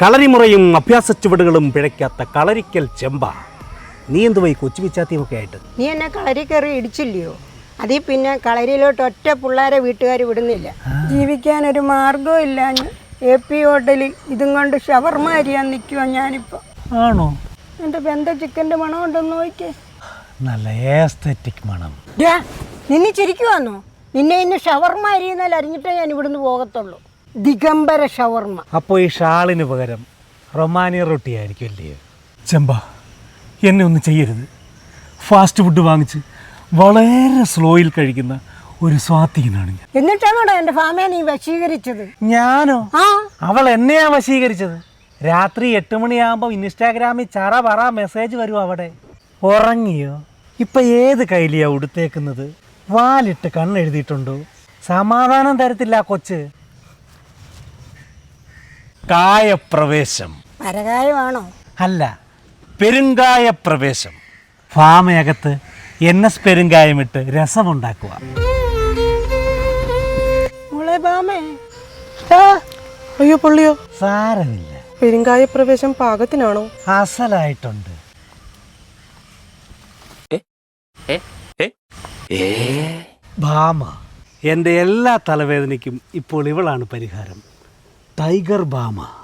കളരിമുറയും അഭ്യാസ ചുവടുകളും പിഴയ്ക്കാത്ത കളരിക്കൽ ചെമ്പ. നീ എന്തുവായി കൊച്ചു ആയിട്ട്? നീ എന്നെ കളരി കയറി ഇടിച്ചില്ലയോ? അതിൽ പിന്നെ കളരിയിലോട്ട് ഒറ്റ പിള്ളേരെ വീട്ടുകാർ വിടുന്നില്ല. ജീവിക്കാൻ ഒരു മാർഗവും ഇല്ലാഞ്ഞ് എ പി ഹോട്ടലിൽ ഇതും കൊണ്ട് ഷവർമ അരിയാൻ നിൽക്കുവാ ഞാനിപ്പോൾ ആണോ? എന്റെ ബന്ധ ചിക്കന്റെ മണം ഉണ്ടെന്ന് നോക്കിയേ നല്ല ഏസ്തറ്റിക് മണം. ഡാ, നിന്നെ ചിരിക്കുവാന്നോ? നിന്നെ ഇന്ന് ഷവർമ അരിയുന്നാൽ അറിഞ്ഞിട്ടേ ഞാൻ ഇവിടുന്ന് പോകത്തുള്ളൂ. ദിഗംബര ഷവർമ്മ അപ്പോൾ ഈ ഷാളിന് പകരം റൊമാനിയ റൊട്ടി ആയിരിക്കും അല്ലേ? ചെമ്പ എന്നെ ഒന്നും ചെയ്യരുത്. ഫാസ്റ്റ് ഫുഡ് വാങ്ങിച്ച് വളരെ സ്ലോയിൽ കഴിക്കുന്ന ഒരു സ്വാധീനാണ് ഞാൻ. എന്നിട്ടാണോടാ എന്റെ ഫാമിയെ നീ വശീകരിച്ചത്? ഞാനോ? ആ. അവൾ എന്നെയാ വശീകരിച്ചത്? രാത്രി എട്ട് മണിയാകുമ്പോൾ ഇൻസ്റ്റാഗ്രാമിൽ ചറ പറ മെസ്സേജ് വരും അവിടെ. ഉറങ്ങിയോ? ഇപ്പൊ ഏത് കയ്യിലെയാ ഉടുത്തേക്കുന്നത്? വാലിട്ട് കണ്ണെഴുതിയിട്ടുണ്ടോ? സമാധാനം തരത്തില്ല ആ കൊച്ച്. കായപ്രവേശം. മരകായമാണോ അല്ല പെരുങ്കായ പ്രവേശം ഫാമയകത്ത് എൻ എസ് പെരുങ്കായമിട്ട് രസമുണ്ടാക്കുക. മോളെ ബാമേ അയ്യോ പൊള്ളിയോ. സാരമില്ല. പെരുങ്കായ പ്രവേശം പാകത്തിനാണോ? അസലായിട്ടുണ്ട്. ഭാമ എന്റെ എല്ലാ തലവേദനയ്ക്കും ഇപ്പോൾ ഇവളാണ് പരിഹാരം. ടൈഗർ ഭാമ